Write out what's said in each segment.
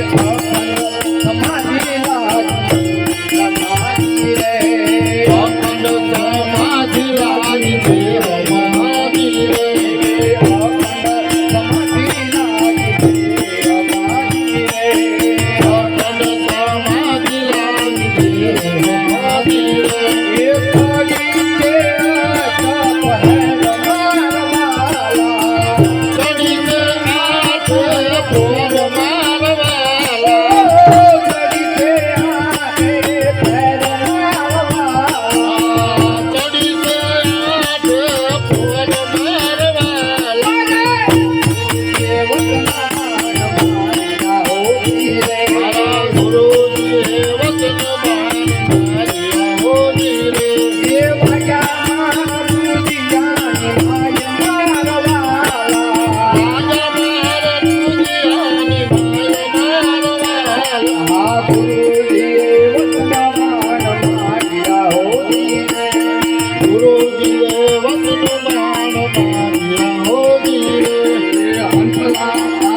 Yeah.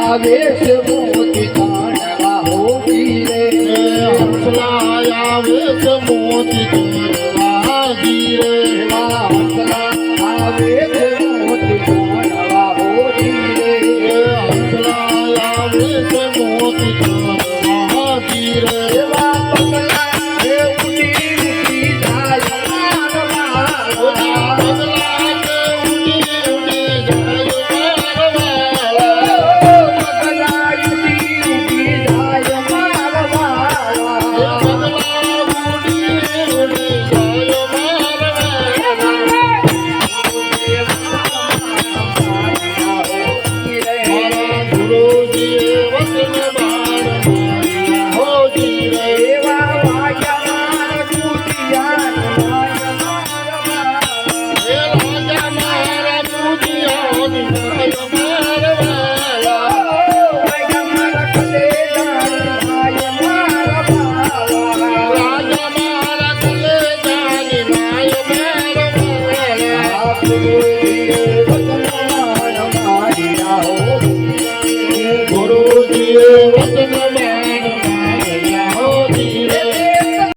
આવેશ મોતી જાણવા હોતી રે હંસલા આવેશ મોતી જાણવા હોતી રે હંસલા આવેશ મોતી જાણવા હોતી રે હંસલા આવેશ મોતી Vamos lá. Thank you.